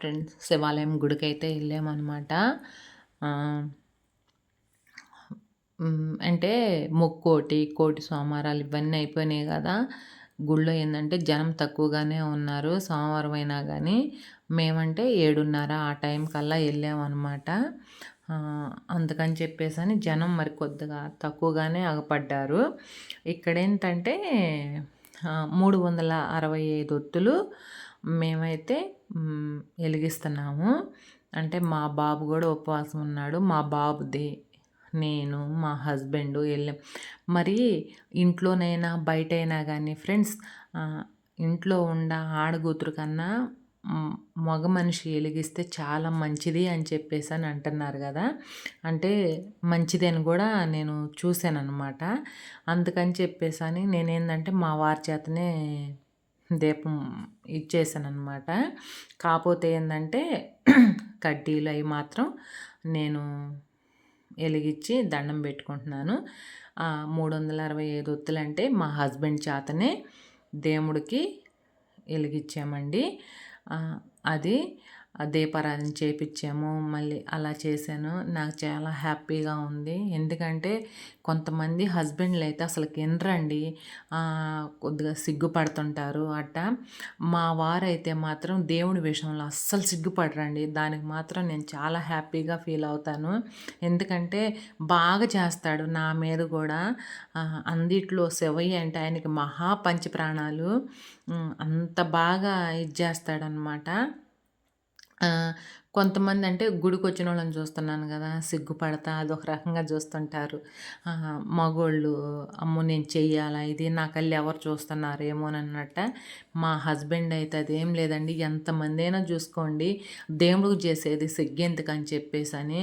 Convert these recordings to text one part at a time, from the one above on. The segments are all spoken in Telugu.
ఫ్రెండ్స్ శివాలయం గుడికి అయితే వెళ్ళామన్నమాట అంటే ముక్కోటి కోటి సోమవారాలు ఇవన్నీ అయిపోయినాయి కదా. గుళ్ళో ఏంటంటే జనం తక్కువగానే ఉన్నారు సోమవారం అయినా కానీ మేమంటే ఏడున్నర ఆ టైం కల్లా వెళ్ళామన్నమాట. అందుకని చెప్పేసి అని జనం మరి కొద్దిగా తక్కువగానే అగపడ్డారు ఇక్కడ ఏంటంటే మూడు వందల అరవై ఐదు ఒత్తులు మేమైతే వెలిగిస్తున్నాము. అంటే మా బాబు కూడా ఉపవాసం ఉన్నాడు. మా బాబుది నేను మా హస్బెండ్ వెళ్ళాం. మరి ఇంట్లోనైనా బయటైనా కానీ ఫ్రెండ్స్ ఇంట్లో ఉండ ఆడగూతురు కన్నా మగ మనిషి వెలిగిస్తే చాలా మంచిది అని చెప్పేసి అని అంటున్నారు కదా. అంటే మంచిది అని కూడా నేను చూశాను అనమాట అందుకని చెప్పేసి అని నేనేందంటే మా వారి చేతనే దీపం ఇచ్చేసాను కాకపోతే ఏంటంటే కడ్డీలు అవి మాత్రం నేను వెలిగించి దండం పెట్టుకుంటున్నాను. మూడు వందల అరవై ఐదు ఒత్తులు అంటే మా హస్బెండ్ చేతనే దేవుడికి వెలిగించామండి. అది దీపారాధన చేపించాము మళ్ళీ అలా చేశాను. నాకు చాలా హ్యాపీగా ఉంది. ఎందుకంటే కొంతమంది హస్బెండ్లు అయితే అసలు కినరండి కొద్దిగా సిగ్గుపడుతుంటారు అట్ట మా వారైతే మాత్రం దేవుడి విషయంలో అస్సలు సిగ్గుపడరండి. దానికి మాత్రం నేను చాలా హ్యాపీగా ఫీల్ అవుతాను. ఎందుకంటే బాగా చేస్తాడు నా మీద కూడా. అందిట్లో శివయ్య అంటే ఆయనకి మహాపంచ ప్రాణాలు. అంత బాగా ఇది చేస్తాడనమాట కొంతమంది అంటే గుడికి వచ్చిన వాళ్ళని చూస్తున్నాను కదా సిగ్గుపడతా అదొక రకంగా చూస్తుంటారు మగోళ్ళు అమ్మో నేను చెయ్యాలా ఇది నా కళ్ళు ఎవరు చూస్తున్నారేమో అన్నట్ట మా హస్బెండ్ అయితే అదేం లేదండి. ఎంతమంది అయినా చూసుకోండి దేవుడికి చేసేది సిగ్గేందుకు అని చెప్పేసి అని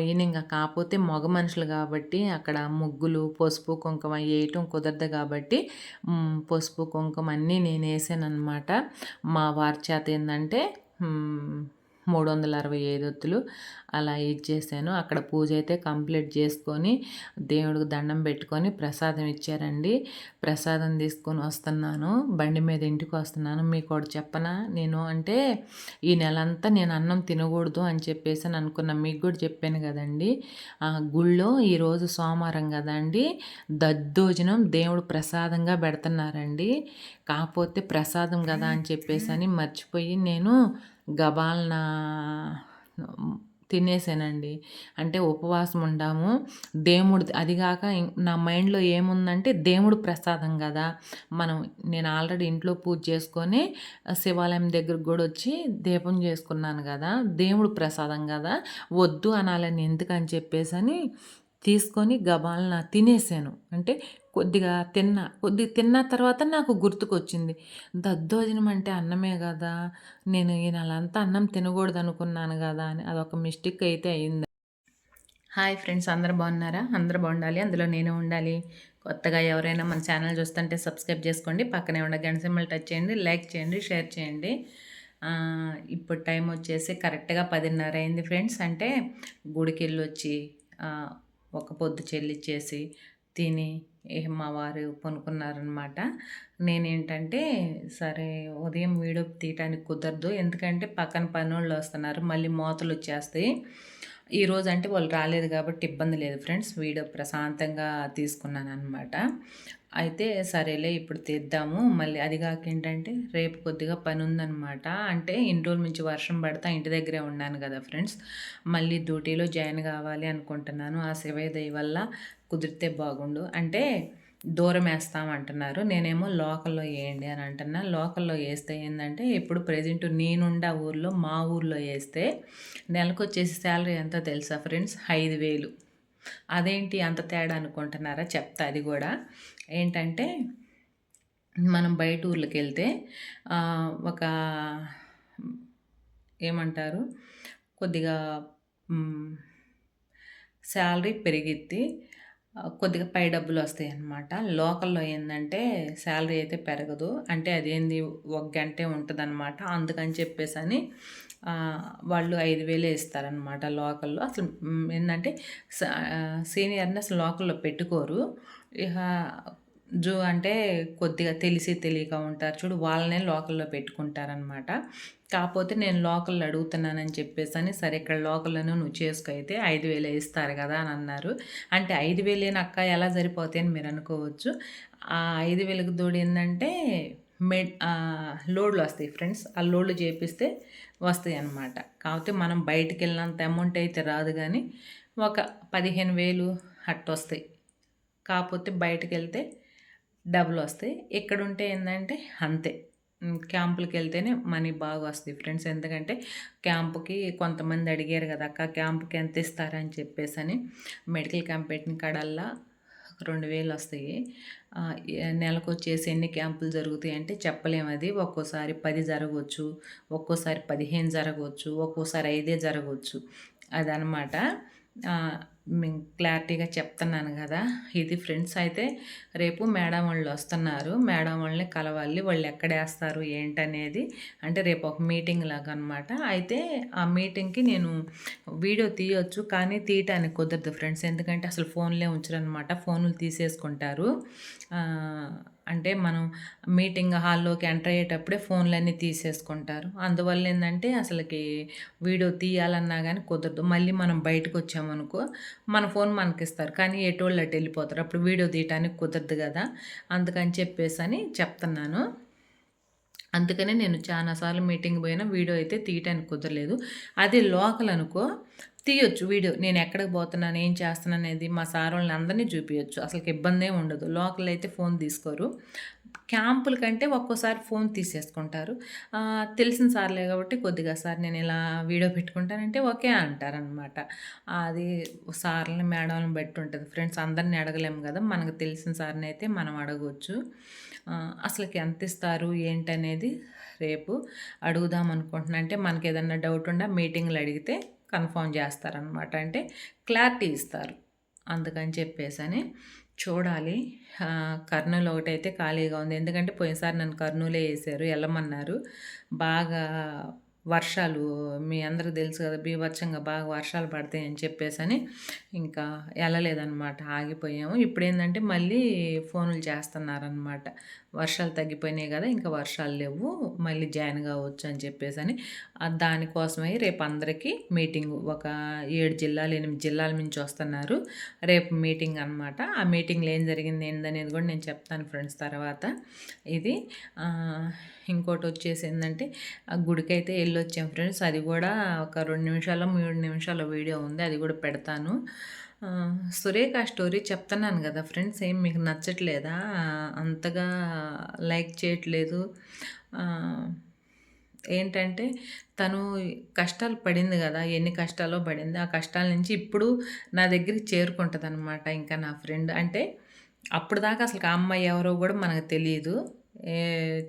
ఈయన ఇంకా కాకపోతే మగ మనుషులు కాబట్టి అక్కడ ముగ్గులు పసుపు కుంకుమ వేయటం కుదరదు కాబట్టి పసుపు కుంకుమ అన్నీ నేను వేసాను అనమాట మా వారి చేత ఏంటంటే Hmm. మూడు వందల అరవై ఐదు ఒత్తులు అలా ఇచ్చేసాను అక్కడ పూజ అయితే కంప్లీట్ చేసుకొని దేవుడికి దండం పెట్టుకొని ప్రసాదం ఇచ్చారండి. ప్రసాదం తీసుకొని వస్తున్నాను. బండి మీద ఇంటికి వస్తున్నాను. మీకు ఒకటి చెప్పనా? నేను అంటే ఈ నెలంతా నేను అన్నం తినకూడదు అని చెప్పేసి అని అనుకున్నా. మీకు కూడా చెప్పాను కదండి. గుళ్ళో ఈరోజు సోమవారం కదండి దద్దోజనం దేవుడు ప్రసాదంగా పెడుతున్నారండి. కాకపోతే ప్రసాదం కదా అని చెప్పేసి అని మర్చిపోయి నేను గబాల్నా తినేసానండి. అంటే ఉపవాసం ఉండాము దేవుడు అదిగాక నా మైండ్లో ఏముందంటే దేవుడు ప్రసాదం కదా మనం నేను ఆల్రెడీ ఇంట్లో పూజ చేసుకొని శివాలయం దగ్గరకు కూడా వచ్చి దీపం చేసుకున్నాను కదా దేవుడు ప్రసాదం కదా వద్దు అనాలని ఎందుకని చెప్పేసి అని తీసుకొని గబాలన తినేసాను. అంటే కొద్దిగా తిన్నా కొద్ది తిన్న తర్వాత నాకు గుర్తుకొచ్చింది. దద్దోజనం అంటే అన్నమే కదా నేను ఈ అంతా అన్నం తినకూడదు అనుకున్నాను కదా అని అదొక మిస్టేక్ అయితే అయింది. హాయ్ ఫ్రెండ్స్ అందరు బాగున్నారా? అందరు బాగుండాలి అందులో నేను ఉండాలి. కొత్తగా ఎవరైనా మన ఛానల్ చూస్తుంటే సబ్స్క్రైబ్ చేసుకోండి పక్కనే ఉండే గంట సింబల్ టచ్ చేయండి లైక్ చేయండి షేర్ చేయండి. ఇప్పుడు టైం వచ్చేసి కరెక్ట్గా పదిన్నర అయింది ఫ్రెండ్స్. అంటే గుడికి వెళ్ళి వచ్చి ఒక పొద్దు చెల్లిచ్చేసి తిని మా వారు పనుకున్నారనమాట. నేనేంటంటే సరే ఉదయం వీడియో తీయటానికి కుదరదు. ఎందుకంటే పక్కన పనోళ్ళు వస్తున్నారు. మళ్ళీ మోతలు వచ్చేస్తాయి. ఈరోజు అంటే వాళ్ళు రాలేదు కాబట్టి ఇబ్బంది లేదు ఫ్రెండ్స్. వీడియో ప్రశాంతంగా తీసుకున్నాను అనమాట అయితే సరేలే ఇప్పుడు తీద్దాము. మళ్ళీ అది కాక ఏంటంటే రేపు కొద్దిగా పని ఉందనమాట అంటే ఇన్ని రోజుల నుంచి వర్షం పడతా ఇంటి దగ్గరే ఉన్నాను కదా ఫ్రెండ్స్. మళ్ళీ డ్యూటీలో జాయిన్ కావాలి అనుకుంటున్నాను. ఆ శివయ్య వల్ల కుదిరితే బాగుండు. అంటే దూరం వేస్తామంటున్నారు. నేనేమో లోకల్లో వేయండి అని అంటున్నా. లోకల్లో వేస్తే ఏంటంటే ఇప్పుడు ప్రజెంట్ నేనుండ ఊర్లో మా ఊర్లో వేస్తే నెలకు వచ్చేసి శాలరీ ఎంత తెలుసా ఫ్రెండ్స్? ఐదు వేలు. అదేంటి అంత తేడా అనుకుంటున్నారా? చెప్తా అది కూడా. ఏంటంటే మనం బయట ఊర్లోకి వెళ్తే ఒక ఏమంటారు? కొద్దిగా శాలరీ పెరిగిద్ది. కొద్దిగా పై డబ్బులు వస్తాయి అన్నమాట లోకల్లో ఏంటంటే శాలరీ అయితే పెరగదు. అంటే అదేంది? ఒక గంటే ఉంటుంది అనమాట అందుకని చెప్పేసి అని వాళ్ళు ఐదు వేలే ఇస్తారనమాట లోకల్లో అసలు ఏంటంటే సీనియర్ని అసలు లోకల్లో పెట్టుకోరు ఇక జూ అంటే కొద్దిగా తెలిసి తెలియక ఉంటారు చూడు వాళ్ళనే లోకల్‌లో పెట్టుకుంటారనమాట. కాకపోతే నేను లోకల్‌లో అడుగుతున్నానని చెప్పేసని, సరే ఇక్కడ లోకల్లోనూ నువ్వు చేసుకో అయితే 5000 ఇస్తారు కదా! అని అన్నారు. అంటే 5000 అక్క ఎలా సరిపోతాయని మీరు అనుకోవచ్చు. ఆ 5000కి తోడు ఏంటంటే మెడ్ లోడ్‌లు వస్తాయి ఫ్రెండ్స్. ఆ లోడ్‌లు చేపిస్తే వస్తాయి అన్నమాట కాకపోతే మనం బయటికెళ్ళినంత అమౌంట్ అయితే రాదు కానీ ఒక 15,000 అట్టొస్తాయి. కాపోతే వస్తాయి ఇక్కడ ఉంటే ఏంటంటే అంతే. హ్మ్. క్యాంపులకెళ్తేనే మనీ బాగా వస్తాయి ఫ్రెండ్స్. ఎందుకంటే క్యాంప్‌కి కొంతమంది అడిగారు కదా! అక్క క్యాంప్‌కి ఎంత ఇస్తారు అని మెడికల్ క్యాంప్ పెట్టిన కాడల్లా 2000 వస్తాయి. నెలకు వచ్చేసి ఎన్ని క్యాంపులు జరుగుతాయి అంటే చెప్పలేము అది. ఒక్కోసారి పది జరగవచ్చు ఒక్కోసారి పదిహేను జరగవచ్చు ఒక్కోసారి ఐదే జరగవచ్చు అదనమాట. క్లారిటీగా చెప్తున్నాను కదా ఇది ఫ్రెండ్స్ అయితే రేపు మేడం వాళ్ళు వస్తున్నారు. మేడం వాళ్ళని కలవాలి. వాళ్ళు ఎక్కడేస్తారు ఏంటనేది అంటే రేపు ఒక మీటింగ్ లాగా అనమాట. అయితే ఆ మీటింగ్‌కి నేను వీడియో తీయొచ్చు. కానీ తీయటానికి కుదరదు ఫ్రెండ్స్. ఎందుకంటే అసలు ఫోన్‌లే ఉంచరనమాట. ఫోన్లు తీసేసుకుంటారు. అంటే మనం మీటింగ్ హాల్లోకి ఎంటర్ అయ్యేటప్పుడే ఫోన్‌లన్నీ తీసేసుకుంటారు. అందువల్ల ఏంటంటే అసలకి వీడియో తీయాలన్నా కానీ కుదరదు. మళ్ళీ మనం బయటకొచ్చామనుకో మన ఫోన్ మనకిస్తారు. కానీ ఎటోళ్ళు అటు వెళ్ళిపోతారు. అప్పుడు వీడియో తీయటానికి కుదరదు కదా అందుకని చెప్పేసి అని చెప్తున్నాను. అందుకనే నేను చాలాసార్లు మీటింగ్ పోయినా వీడియో అయితే తీయటానికి కుదరలేదు. అదే లోకల్ అనుకో తీయొచ్చు వీడియో. నేను ఎక్కడికి పోతున్నాను, ఏం చేస్తున్నాను అనేది మా సార్ వాళ్ళని అందరిని చూపించచ్చు అసలు ఇబ్బందే ఉండదు. లోకల్ అయితే ఫోన్ తీసుకోరు. క్యాంపుల కంటే ఒక్కోసారి ఫోన్ తీసేసుకుంటారు. తెలిసిన సార్లే కాబట్టి కొద్దిగా సార్ నేను ఇలా వీడియో పెట్టుకుంటానంటే ఓకే అంటారనమాట. అది సార్లని, మేడంలని బట్టి ఉంటుంది ఫ్రెండ్స్ అందరిని అడగలేము కదా మనకు తెలిసిన సార్ని అయితే మనం అడగవచ్చు అసలుకి ఎంత ఇస్తారు ఏంటనేది రేపు అడుగుదాం అనుకుంటున్నా. అంటే మనకేదన్నా డౌట్ ఉండా మీటింగ్లు అడిగితే కన్ఫర్మ్ చేస్తారనమాట. అంటే క్లారిటీ ఇస్తారు. అందుకని చెప్పేసని చూడాలి. కర్నూలు ఒకటైతే ఖాళీగా ఉంది. ఎందుకంటే పోయినసారి నన్ను కర్నూలే వేసారు వెళ్ళమన్నారు బాగా వర్షాలు మీ అందరికి తెలుసు కదా! బీభత్సంగా బాగా వర్షాలు పడతాయని చెప్పేసని ఇంకా వెళ్ళలేదన్నమాట ఆగిపోయాము. ఇప్పుడేందంటే మళ్ళీ ఫోనులు చేస్తున్నారనమాట. వర్షాలు తగ్గిపోయినాయి కదా ఇంకా వర్షాలు లేవు మళ్ళీ జాయిన్ కావచ్చు అని చెప్పేసని. అని దానికోసమై రేపు అందరికీ మీటింగ్ ఒక ఏడు జిల్లాలు, ఎనిమిది జిల్లాల నుంచి వస్తున్నారు. రేపు మీటింగ్ అనమాట. ఆ మీటింగ్‌లో ఏం జరిగింది ఏందనేది కూడా నేను చెప్తాను ఫ్రెండ్స్ తర్వాత. ఇది ఇంకోటి వచ్చేసి ఏంటంటే ఆ గుడికైతే ఎళ్ళొచ్చాం ఫ్రెండ్స్. అది కూడా ఒక రెండు నిమిషాలు మూడు నిమిషాల వీడియో ఉంది. అది కూడా పెడతాను. సురేఖ స్టోరీ చెప్తున్నాను కదా ఫ్రెండ్స్. ఏం మీకు నచ్చట్లేదా? అంతగా లైక్ చేయట్లేదు. ఏంటంటే తను కష్టాలు పడింది కదా ఎన్ని కష్టాలో పడింది. ఆ కష్టాల నుంచి ఇప్పుడు నా దగ్గరికి చేరుకుంటదనమాట. ఇంకా నా ఫ్రెండ్. అంటే అప్పుడు దాకా అసలు ఆ అమ్మాయి ఎవరో కూడా మనకు తెలియదు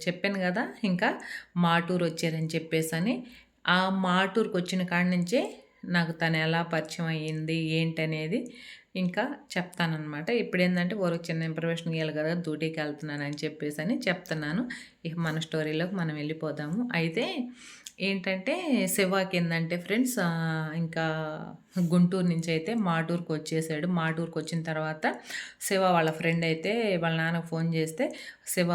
చెప్పాను కదా ఇంకా మాటూరు వచ్చారని చెప్పేసని. ఆ మాటూరుకొచ్చిన కాడ నుంచే నాకు తను ఎలా పరిచయం అయ్యింది, ఏంటనేది ఇంకా చెప్తానమాట ఇప్పుడు ఏంటంటే ఒక చిన్న ఇన్ఫర్మేషన్ వెళ్తున్నాను అని చెప్పేసి అని చెప్తున్నాను. ఇక మన స్టోరీలోకి మనం వెళ్ళిపోదాము. అయితే ఏంటంటే శివాకేందంటే ఫ్రెండ్స్ ఇంకా గుంటూరు నుంచి అయితే మాటూరుకు వచ్చేసాడు మాటూరుకు వచ్చిన తర్వాత శివ వాళ్ళ ఫ్రెండ్ అయితే వాళ్ళ నాన్నకి ఫోన్ చేస్తే శివ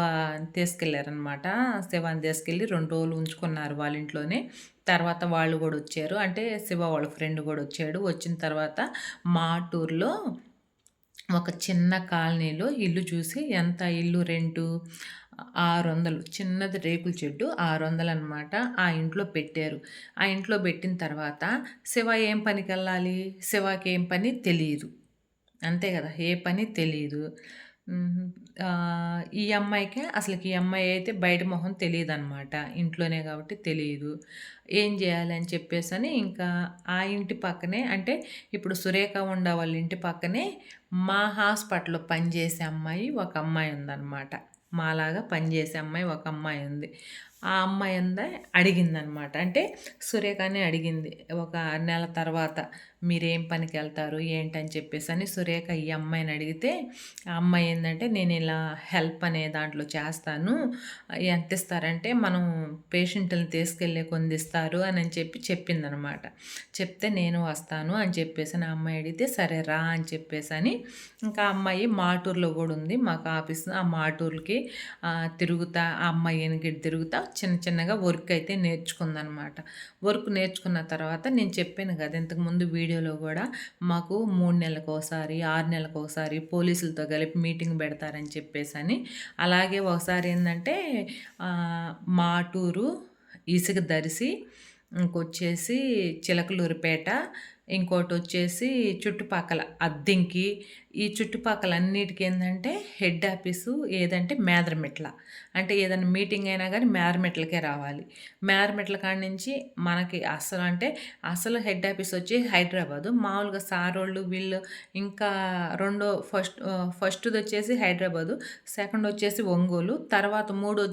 తీసుకెళ్ళారనమాట శివాని తీసుకెళ్ళి రెండు రోజులు ఉంచుకున్నారు వాళ్ళ ఇంట్లోనే. తర్వాత వాళ్ళు కూడా వచ్చారు. అంటే శివ వాళ్ళ ఫ్రెండ్ కూడా వచ్చాడు. వచ్చిన తర్వాత మాటూరులో ఒక చిన్న కాలనీలో ఇల్లు చూసి ఎంత ఇల్లు రెంటు 600 చిన్నది రేకుల చెడ్డు ఆరు వందలు అనమాట. ఆ ఇంట్లో పెట్టారు. ఆ ఇంట్లో పెట్టిన తర్వాత శివ ఏం పనికెళ్ళాలి? శివకి ఏం పని తెలియదు అంతే కదా ఏ పని తెలియదు ఈ అమ్మాయికి అసలుకి ఈ అమ్మాయి అయితే బయట మొహం తెలియదు అనమాట ఇంట్లోనే కాబట్టి తెలియదు ఏం చేయాలి అని చెప్పేసని ఇంకా ఆ ఇంటి పక్కనే అంటే ఇప్పుడు సురేఖ ఉండే వాళ్ళ ఇంటి పక్కనే మా హాస్పిటల్‌లో పనిచేసే అమ్మాయి ఒక అమ్మాయి ఉందన్నమాట మాలాగా పనిచేసే అమ్మాయి ఒక అమ్మాయి ఉంది. ఆ అమ్మాయి ఉందా అడిగిందనమాట. అంటే సురేఖనే అడిగింది. ఒక నెల తర్వాత మీరేం పనికి వెళ్తారు ఏంటని చెప్పేసి అని సురేఖ ఈ అమ్మాయిని అడిగితే ఆ అమ్మాయి ఏంటంటే నేను ఇలా హెల్ప్ అనే దాంట్లో చేస్తాను ఎంత ఇస్తారంటే మనం పేషెంట్ని తీసుకెళ్ళే కొంది ఇస్తారు అని చెప్పి చెప్పిందనమాట చెప్తే నేను వస్తాను అని చెప్పేసి ఆ అమ్మాయి అడిగితే సరే రా అని చెప్పేసి అని ఇంకా అమ్మాయి మాటూరులో కూడా ఉంది మాకు ఆఫీస్ ఆ మాటూర్కి తిరుగుతా ఆ అమ్మాయి వెనక తిరుగుతా చిన్న చిన్నగా వర్క్ అయితే నేర్చుకుందనమాట. వర్క్ నేర్చుకున్న తర్వాత నేను చెప్పాను కదా ఇంతకుముందు వీడియోలో కూడా మాకు మూడు నెలలకు ఒకసారి ఆరు నెలలకు ఒకసారి పోలీసులతో కలిపి మీటింగ్ పెడతారని చెప్పేసి అని అలాగే ఒకసారి ఏంటంటే మాటూరు ఇసుక దరిసి ఇంకొచ్చేసి చిలకలూరిపేట ఇంకోటి వచ్చేసి చుట్టుపక్కల అద్దెంకి ఈ చుట్టుపక్కలన్నిటికీ ఏంటంటే హెడ్ ఆఫీసు ఏదంటే మేదరమెట్ల. అంటే ఏదైనా మీటింగ్ అయినా కానీ మేరమెట్లకే రావాలి. మేరమెట్ల కాడి నుంచి మనకి అసలు అంటే అసలు హెడ్ ఆఫీస్ వచ్చి హైదరాబాదు. మామూలుగా సారోళ్ళు వీళ్ళు ఇంకా రెండో ఫస్ట్ ఫస్ట్ది వచ్చేసి హైదరాబాదు సెకండ్ వచ్చేసి ఒంగోలు తర్వాత మూడో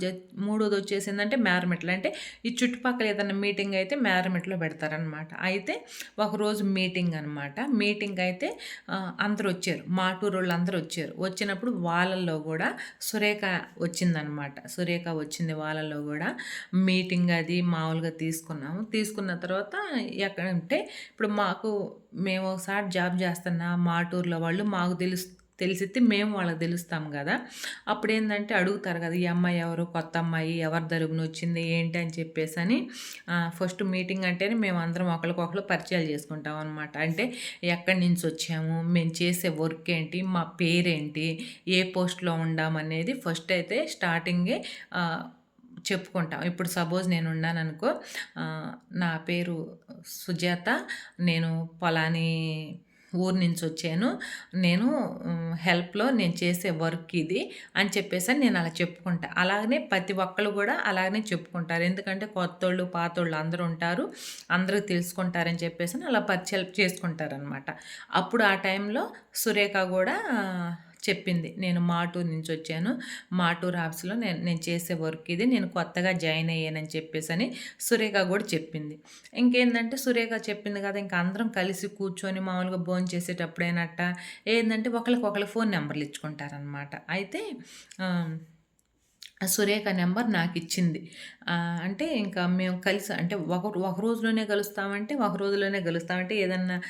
మూడోది వచ్చేసి ఏంటంటే మేరమెట్ల అంటే ఈ చుట్టుపక్కల ఏదైనా మీటింగ్ అయితే మేరమెట్లో పెడతారనమాట అయితే ఒకరోజు మీటింగ్ అనమాట మీటింగ్ అయితే అందరూ వచ్చారు మాటూరు వాళ్ళు అందరూ వచ్చారు వచ్చినప్పుడు వాళ్ళల్లో కూడా సురేఖ వచ్చిందనమాట. సురేఖ వచ్చింది వాళ్ళల్లో కూడా. మీటింగ్ అది మామూలుగా తీసుకున్నాము. తీసుకున్న తర్వాత ఎక్కడంటే ఇప్పుడు మాకు మేము ఒకసారి జాబ్ చేస్తున్నా మాటూరులో వాళ్ళు మాకు తెలుసు తెలిసితే మేము వాళ్ళకి తెలుస్తాం కదా. అప్పుడు ఏంటంటే అడుగుతారు కదా ఈ అమ్మాయి ఎవరు? కొత్త అమ్మాయి? ఎవరి తరపున వచ్చింది? ఏంటి? అని చెప్పేసి అని ఫస్ట్ మీటింగ్ అంటేనే మేము అందరం ఒకరికొకరు పరిచయాలు చేసుకుంటాం అనమాట అంటే ఎక్కడి నుంచి వచ్చాము? మేము చేసే వర్క్ ఏంటి? మా పేరేంటి? ఏ పోస్ట్లో ఉండామనేది ఫస్ట్ అయితే స్టార్టింగే చెప్పుకుంటాం. ఇప్పుడు సపోజ్ నేను ఉన్నాను అనుకో నా పేరు సుజాత నేను పొలాని ఊరు నుంచి వచ్చాను. నేను హెల్ప్లో నేను చేసే వర్క్ ఇది అని చెప్పేసి నేను అలా చెప్పుకుంటా. అలాగనే ప్రతి ఒక్కరు కూడా అలాగనే చెప్పుకుంటారు. ఎందుకంటే కొత్తోళ్ళు పాతోళ్ళు అందరూ ఉంటారు. అందరూ తెలుసుకుంటారని చెప్పేసి అలా పరిచయం చేసుకుంటారనమాట అప్పుడు ఆ టైంలో సురేఖ కూడా చెప్పింది. నేను మాటూరు నుంచి వచ్చాను మాటూరు ఆఫీస్లో నేను నేను చేసే వర్క్ ఇది. నేను కొత్తగా జాయిన్ అయ్యానని చెప్పేసి అని సురేఖ కూడా చెప్పింది. ఇంకేందంటే సురేఖ చెప్పింది కదా ఇంకా అందరం కలిసి కూర్చొని మామూలుగా భోజనం చేసేటప్పుడేనట్ట ఏంటంటే ఒకరికి ఒకరి ఫోన్ నెంబర్లు ఇచ్చుకుంటారనమాట అయితే సురేఖ నెంబర్ నాకు ఇచ్చింది అంటే ఇంకా మేము కలిసి అంటే ఒక ఒక రోజులోనే కలుస్తామంటే ఒక రోజులోనే కలుస్తామంటే ఏదన్నా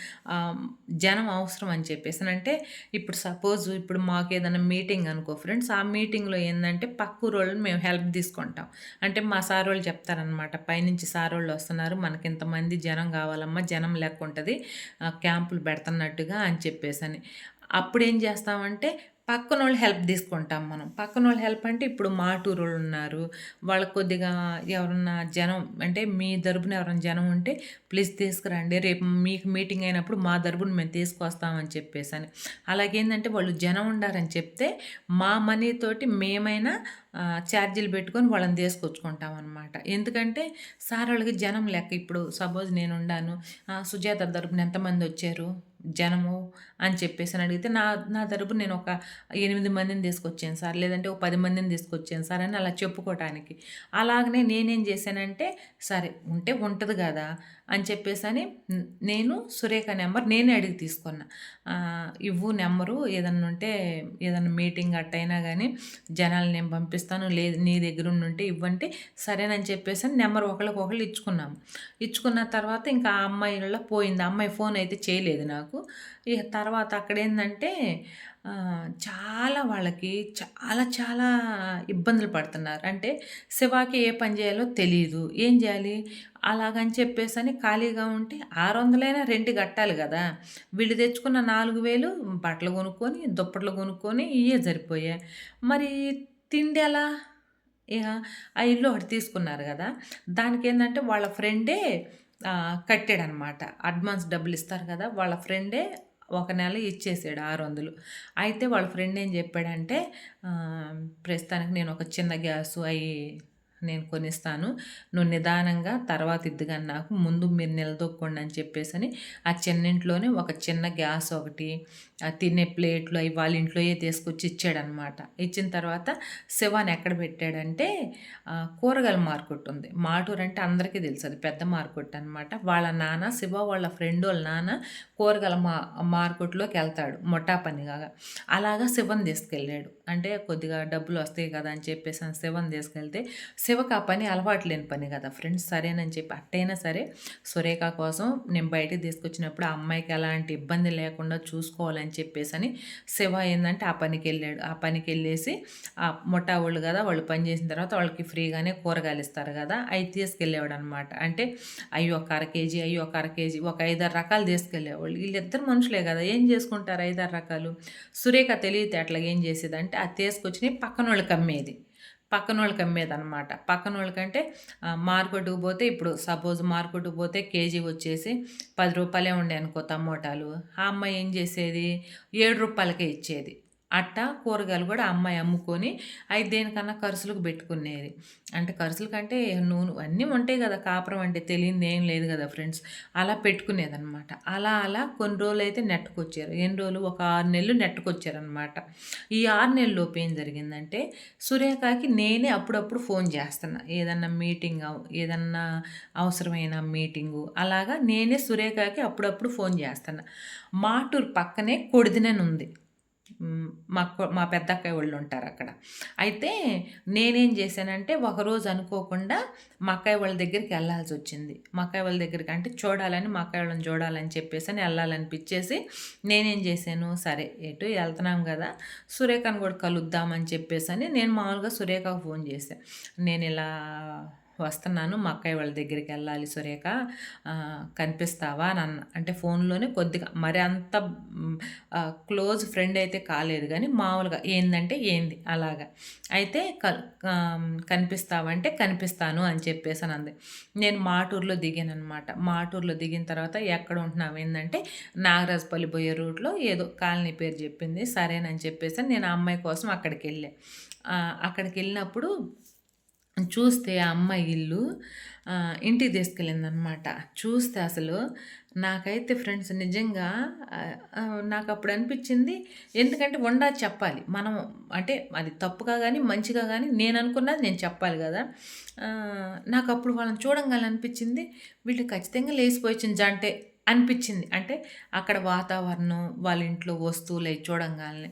జనం అవసరం అని చెప్పేసి అంటే ఇప్పుడు సపోజ్ ఇప్పుడు మాకు ఏదైనా మీటింగ్ అనుకో ఫ్రెండ్స్ ఆ మీటింగ్లో ఏంటంటే పక్క రోజులు మేము హెల్ప్ తీసుకుంటాం. అంటే మా సార్ వాళ్ళు చెప్తారనమాట పైనుంచి సార్ వాళ్ళు వస్తున్నారు మనకి ఇంతమంది జనం కావాలమ్మా జనం లెక్క ఉంటుంది క్యాంపులు పెడుతున్నట్టుగా అని చెప్పేసి అని అప్పుడు ఏం చేస్తామంటే పక్కన వాళ్ళు హెల్ప్ తీసుకుంటాం మనం. పక్కన వాళ్ళు హెల్ప్ అంటే ఇప్పుడు మాటూరు ఉన్నారు. వాళ్ళు కొద్దిగా ఎవరన్నా జనం అంటే మీ దరుపున ఎవరైనా జనం ఉంటే ప్లీజ్ తీసుకురండి. రేపు మీకు మీటింగ్ అయినప్పుడు మా దరుపుని మేము తీసుకొస్తామని చెప్పేసి అని అలాగేందంటే వాళ్ళు జనం ఉండారని చెప్తే మా మనీతోటి మేమైనా ఛార్జీలు పెట్టుకొని వాళ్ళని తీసుకొచ్చుకుంటాం అనమాట ఎందుకంటే సార్ వాళ్ళకి జనం లెక్క. ఇప్పుడు సపోజ్ నేను ఉండాను. సుజాత తరపున ఎంతమంది వచ్చారు? జనము అని చెప్పేసి అని అడిగితే నా నా తరపు నేను ఒక ఎనిమిది మందిని తీసుకొచ్చాను సార్ లేదంటే ఒక పది మందిని తీసుకొచ్చాను సార్ అని అలా చెప్పుకోవటానికి. అలాగనే నేనేం చేశానంటే సరే ఉంటే ఉంటుంది కదా అని చెప్పేసి అని నేను సురేఖ నెంబర్ నేనే అడిగి తీసుకున్నా. ఇవ్వు నెంబరు ఏదన్నా ఉంటే ఏదన్నా మీటింగ్ అట్టయినా కానీ జనాలు నేను పంపిస్తాను లేదు నీ దగ్గర ఉంటే ఇవ్వంటే సరేనని చెప్పేసి నెంబర్ ఒకరికి ఒకళ్ళు ఇచ్చుకున్నాము. ఇచ్చుకున్న తర్వాత ఇంకా ఆ అమ్మాయిలో పోయింది. అమ్మాయి ఫోన్ అయితే చేయలేదు నాకు. ఇక తర్వాత అక్కడ ఏంటంటే చాలా వాళ్ళకి చాలా చాలా ఇబ్బందులు పడుతున్నారు. అంటే శివాకి ఏ పని చేయాలో తెలియదు ఏం చేయాలి? అలాగని చెప్పేసి అని ఖాళీగా ఉంటే ఆరు వందలైనా రెండు కట్టాలి కదా. వీళ్ళు తెచ్చుకున్న నాలుగు వేలు బట్టలు కొనుక్కొని దుప్పట్లు కొనుక్కొని ఇవే సరిపోయాయి మరి తిండి ఎలా? ఇక ఆ ఇల్లు ఒకటి తీసుకున్నారు కదా. దానికి ఏంటంటే వాళ్ళ ఫ్రెండే కట్టాడనమాట. అడ్వాన్స్ డబ్బులు ఇస్తారు కదా. వాళ్ళ ఫ్రెండే ఒక నెల ఇచ్చేసాడు ఆరు వందలు. అయితే వాళ్ళ ఫ్రెండ్ ఏం చెప్పాడంటే ప్రస్తుతానికి నేను ఒక చిన్న గ్యాసు అవి నేను కొనిస్తాను. నువ్వు నిదానంగా తర్వాత ఇద్దుగాని నాకు ముందు మీరు నిలదొక్కండి అని చెప్పేసి అని ఆ చిన్నింట్లోనే ఒక చిన్న గ్యాస్ ఒకటి తినే ప్లేట్లు అవి వాళ్ళ ఇంట్లోయే తీసుకొచ్చి ఇచ్చాడనమాట. ఇచ్చిన తర్వాత శివాన్ ఎక్కడ పెట్టాడంటే కూరగాయల మార్కెట్ ఉంది. మాటూరు అంటే అందరికీ తెలుసు అది పెద్ద మార్కెట్ అనమాట వాళ్ళ నాన్న శివ వాళ్ళ ఫ్రెండ్ వాళ్ళ నాన్న కూరగాయల మా మార్కెట్లోకి వెళ్తాడు. మొట్టా పనిగా అలాగా శివన్ తీసుకెళ్ళాడు. అంటే కొద్దిగా డబ్బులు వస్తాయి కదా అని చెప్పేసి శివన్ తీసుకెళ్తే శివకు ఆ పని అలవాటు లేని పని కదా ఫ్రెండ్స్ సరేనని చెప్పి అట్టయినా సరే సురేఖ కోసం నేను బయటికి తీసుకొచ్చినప్పుడు ఆ అమ్మాయికి ఎలాంటి ఇబ్బంది లేకుండా చూసుకోవాలని చెప్పేసి అని శివ ఏంటంటే ఆ పనికి వెళ్ళాడు. ఆ పనికి వెళ్ళేసి ఆ మొట్టా వాళ్ళు కదా వాళ్ళు పని చేసిన తర్వాత వాళ్ళకి ఫ్రీగానే కూరగాయలు ఇస్తారు కదా అవి తీసుకెళ్ళేవాడు అనమాట అంటే అవి ఒక అర కేజీ అవి ఒక అర కేజీ ఒక ఐదారు రకాలు తీసుకెళ్ళేవాళ్ళు. వీళ్ళిద్దరు మనుషులే కదా ఏం చేసుకుంటారు ఐదారు రకాలు? సురేఖ తెలియతే అట్లా ఏం చేసేదంటే అది తీసుకొచ్చి పక్కన వాళ్ళకి అమ్మేది పక్కన వాళ్ళకి అమ్మేది అనమాట పక్కన వాళ్ళకంటే మార్కెట్కి పోతే ఇప్పుడు సపోజ్ మార్కెట్కి పోతే కేజీ వచ్చేసి పది రూపాయలే ఉండే అనుకో టమోటాలు ఆ అమ్మాయి ఏం చేసేది? ఏడు రూపాయలకే ఇచ్చేది. అట్ట కూరగాయలు కూడా అమ్మాయి అమ్ముకొని అవి దేనికన్నా ఖర్చులకు పెట్టుకునేది. అంటే ఖర్చుల కంటే నూనె అన్నీ ఉంటాయి కదా కాపురం అంటే తెలియదు ఏం లేదు కదా ఫ్రెండ్స్. అలా పెట్టుకునేది అనమాట అలా అలా కొన్ని రోజులు అయితే నెట్టుకొచ్చారు. ఎన్ని రోజులు? ఒక ఆరు నెలలు నెట్టుకొచ్చారనమాట ఈ ఆరు నెలలోపు ఏం జరిగిందంటే సురేఖకి నేనే అప్పుడప్పుడు ఫోన్ చేస్తున్నా. ఏదన్నా మీటింగ్ ఏదన్నా అవసరమైన మీటింగు అలాగా నేనే సురేఖకి అప్పుడప్పుడు ఫోన్ చేస్తున్నా. మాటూరు పక్కనే కొడిదినని ఉంది మా మా పెద్దక్కయ్య వాళ్ళు ఉంటారు అక్కడ. అయితే నేనేం చేశానంటే ఒకరోజు అనుకోకుండా మా అక్కయ్య వాళ్ళ దగ్గరికి వెళ్ళాల్సి వచ్చింది. మా అక్కయ్య వాళ్ళ దగ్గరికి అంటే చూడాలని మా అక్కయ్య వాళ్ళని చూడాలని చెప్పేసి అని వెళ్ళాలనిపించేసి నేనేం చేశాను సరే ఎటు వెళ్తున్నాం కదా సురేఖను కూడా కలుద్దామని చెప్పేసి అని నేను మామూలుగా సురేఖకు ఫోన్ చేశాను నేను ఇలా వస్తున్నాను మా అక్కయ్య వాళ్ళ దగ్గరికి వెళ్ళాలి సురేఖ. కనిపిస్తావా? అని అన్న అంటే ఫోన్లోనే కొద్దిగా మరి అంత క్లోజ్ ఫ్రెండ్ అయితే కాలేదు కానీ మామూలుగా ఏందంటే ఏంది అలాగా. అయితే కనిపిస్తావా అంటే కనిపిస్తాను అని చెప్పేసి అని అంది. నేను మాటూరులో దిగాను అనమాట మాటూరులో దిగిన తర్వాత ఎక్కడ ఉంటున్నావు? ఏంటంటే నాగరాజపల్లి పోయే రూట్లో ఏదో కాలనీ పేరు చెప్పింది సరేనని చెప్పేసి నేను ఆ అమ్మాయి కోసం అక్కడికి వెళ్ళా. అక్కడికి వెళ్ళినప్పుడు చూస్తే ఆ అమ్మాయి ఇల్లు ఇంటికి తీసుకెళ్ళిందనమాట చూస్తే అసలు నాకైతే ఫ్రెండ్స్ నిజంగా నాకు అప్పుడు అనిపించింది ఎందుకంటే వండా చెప్పాలి. మనం అంటే అది తప్పుగా కానీ మంచిగా కానీ నేను అనుకున్నది నేను చెప్పాలి కదా. నాకు అప్పుడు వాళ్ళని చూడంగానే అనిపించింది వీళ్ళు ఖచ్చితంగా లేచిపోయింది అంటే అనిపించింది. అంటే అక్కడ వాతావరణం వాళ్ళ ఇంట్లో వస్తువులు అవి చూడంగానే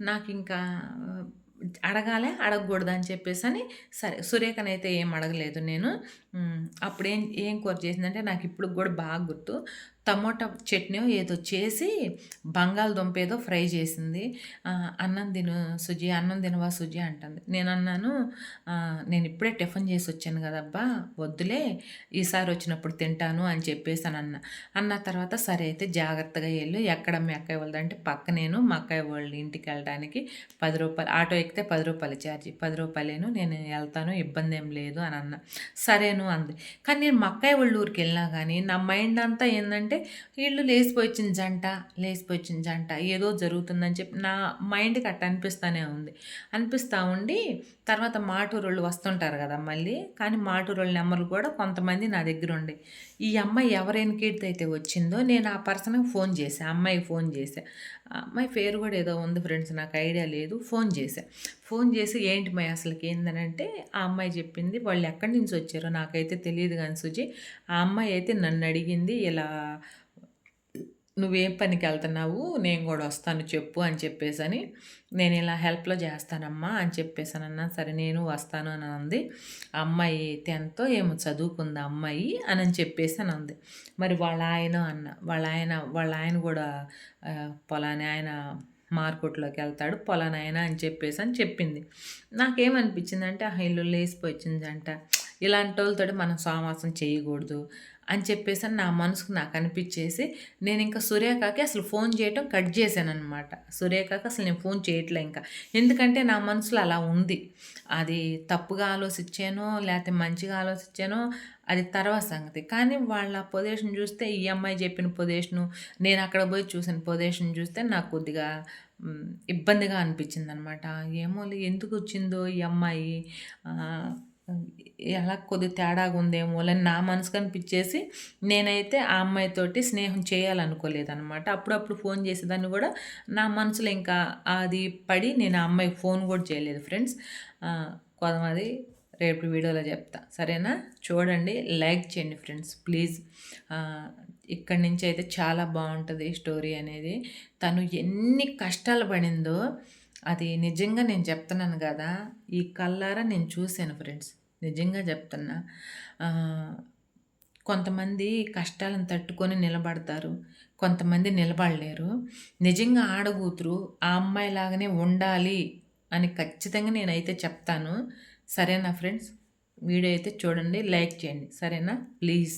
నాకు ఇంకా అడగాలే అడగకూడదు అని చెప్పేసి అని సరే సురేఖనైతే ఏం అడగలేదు నేను. అప్పుడు ఏం ఏం కూర చేసిందంటే నాకు ఇప్పుడు కూడా బాగా గుర్తు. టమోటా చట్నీ ఏదో చేసి బంగాళదుంప ఏదో ఫ్రై చేసింది. అన్నం తిను సుజి అన్నం తినవా సుజి అంటుంది. నేను అన్నాను నేను ఇప్పుడే టిఫిన్ చేసి వచ్చాను కదబ్బా వద్దులే ఈసారి వచ్చినప్పుడు తింటాను అని చెప్పేసి అని అన్న. అన్న తర్వాత సరే అయితే జాగ్రత్తగా వెళ్ళు ఎక్కడ మీ అక్కయ్య వాళ్ళది అంటే పక్క నేను మా అక్కయ్య వాళ్ళ ఇంటికి వెళ్ళడానికి పది రూపాయలు ఆటో ఎక్కితే పది రూపాయలు ఛార్జీ పది రూపాయలేను నేను వెళ్తాను ఇబ్బంది ఏం లేదు అని అన్న. సరేను అంది. కానీ నేను మా అక్కయ్య వాళ్ళ ఊరికి వెళ్ళినా కానీ నా మైండ్ అంతా ఏంటంటే వీళ్ళు లేచిపోయిన జంట లేచిపోయిన జంట ఏదో జరుగుతుందని చెప్పి నా మైండ్కి అట్ట అనిపిస్తూనే ఉంది. అనిపిస్తూ ఉండి తర్వాత మాటూరోళ్ళు వస్తుంటారు కదా మళ్ళీ. కానీ మాటూరోళ్ళ నెంబర్లు కూడా కొంతమంది నా దగ్గర ఉండే. ఈ అమ్మాయి ఎవరైనా కీర్తి అయితే వచ్చిందో నేను ఆ పర్సన్కి ఫోన్ చేశాను అమ్మాయికి ఫోన్ చేశా. అమ్మాయి పేరు కూడా ఏదో ఉంది ఫ్రెండ్స్ నాకు ఐడియా లేదు. ఫోన్ చేశా. ఫోన్ చేసి ఏంటి మై అసలుకి ఏందనంటే ఆ అమ్మాయి చెప్పింది వాళ్ళు ఎక్కడి నుంచి వచ్చారో నాకైతే తెలియదు కానీ సుజి ఆ అమ్మాయి అయితే నన్ను అడిగింది ఇలా నువ్వేం పనికి వెళ్తున్నావు నేను కూడా వస్తాను చెప్పు అని చెప్పేసని నేను ఇలా హెల్ప్లో చేస్తానమ్మా అని చెప్పేసాను అన్నా సరే నేను వస్తాను అని అంది. అమ్మాయి టెన్త్తో ఏమో చదువుకుంది అమ్మాయి అని చెప్పేసి అని అంది. మరి వాళ్ళ ఆయన అన్న వాళ్ళ ఆయన వాళ్ళ ఆయన కూడా పొలాని ఆయన మార్కెట్లోకి వెళ్తాడు పొలాని ఆయన అని చెప్పేసి అని చెప్పింది. నాకేమనిపించిందంటే ఆ ఇల్లు లేసిపోయింది అంట ఇలాంటి వాళ్ళతో మనం సామాసం చేయకూడదు. అని చెప్పేసి నా మనసుకు నాకు అనిపించేసి నేను ఇంకా సురేఖకి అసలు ఫోన్ చేయటం కట్ చేశాను అనమాట సురేఖకి అసలు నేను ఫోన్ చేయట్లే ఇంకా. ఎందుకంటే నా మనసులో అలా ఉంది. అది తప్పుగా ఆలోచించానో లేకపోతే మంచిగా ఆలోచించానో అది తర్వాత సంగతి. కానీ వాళ్ళ పొజిషన్ చూస్తే ఈ అమ్మాయి చెప్పిన పొజిషను నేను అక్కడ పోయి చూసిన పొజిషన్ చూస్తే నాకు కొద్దిగా ఇబ్బందిగా అనిపించింది అనమాట ఏమో ఎందుకు వచ్చిందో ఈ అమ్మాయి? ఎలా కొద్ది తేడాగా ఉందేమో అని నా మనసుకు అనిపించేసి నేనైతే ఆ అమ్మాయితోటి స్నేహం చేయాలనుకోలేదనమాట అప్పుడప్పుడు ఫోన్ చేసేదాన్ని కూడా నా మనసులో ఇంకా అది పడి నేను ఆ అమ్మాయికి ఫోన్ కూడా చేయలేదు ఫ్రెండ్స్. కొంతమంది రేపు వీడియోలో చెప్తా. సరేనా? చూడండి లైక్ చేయండి ఫ్రెండ్స్ ప్లీజ్. ఇక్కడి నుంచి అయితే చాలా బాగుంటుంది స్టోరీ అనేది. తను ఎన్ని కష్టాలు పడిందో అది నిజంగా నేను చెప్తున్నాను కదా ఈ కల్లారా నేను చూశాను ఫ్రెండ్స్. నిజంగా చెప్తున్నా. కొంతమంది కష్టాలను తట్టుకొని నిలబడతారు కొంతమంది నిలబడలేరు. నిజంగా ఆడగూతురు ఆ అమ్మాయిలాగానే ఉండాలి అని ఖచ్చితంగా నేనైతే చెప్తాను. సరేనా ఫ్రెండ్స్? వీడియో అయితే చూడండి లైక్ చేయండి. సరేనా? ప్లీజ్.